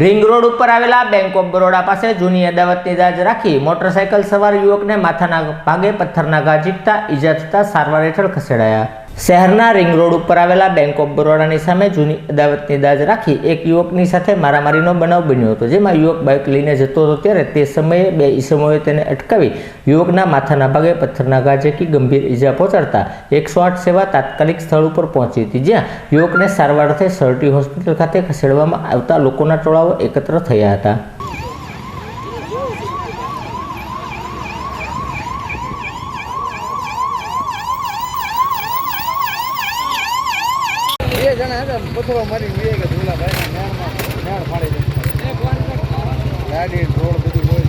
Ring road ઉપર આવેલા bank of Baroda પાસે જૂની અદાવતની દાજ રાખી મોટરસાયકલ સવાર યુવકને માથાના ભાગે પથ્થરના ઘા ઝીકતા ઈજા થતા સારવાર હેઠળ ખસેડાયા. શહેરના રિંગ રોડ ઉપર આવેલા બેંક ઓફ બરોડાની સામે જૂની અદાવતની દાજ રાખી એક યુવકની સાથે મારામારીનો બનાવ બન્યો હતો. જેમાં યુવક બાઇક લઈને જતો હતો ત્યારે તે સમયે બે ઈસમોએ તેને અટકાવી યુવકના માથાના ભાગે પથ્થરના ઘા ઝીકી ગંભીર ઈજા પહોંચાડતા એકસો આઠ સેવા તાત્કાલિક સ્થળ ઉપર પહોંચી હતી, જ્યાં યુવકને સારવાર અર્થે સરટી હોસ્પિટલ ખાતે ખસેડવામાં આવતા લોકોના ટોળાઓ એકત્ર થયા હતા. જણા હતા પથરો મારી બે કે ધોલા ભાઈ મેળમાં મેળ ફાડી દે. ગાડી રોડ બધું હોય.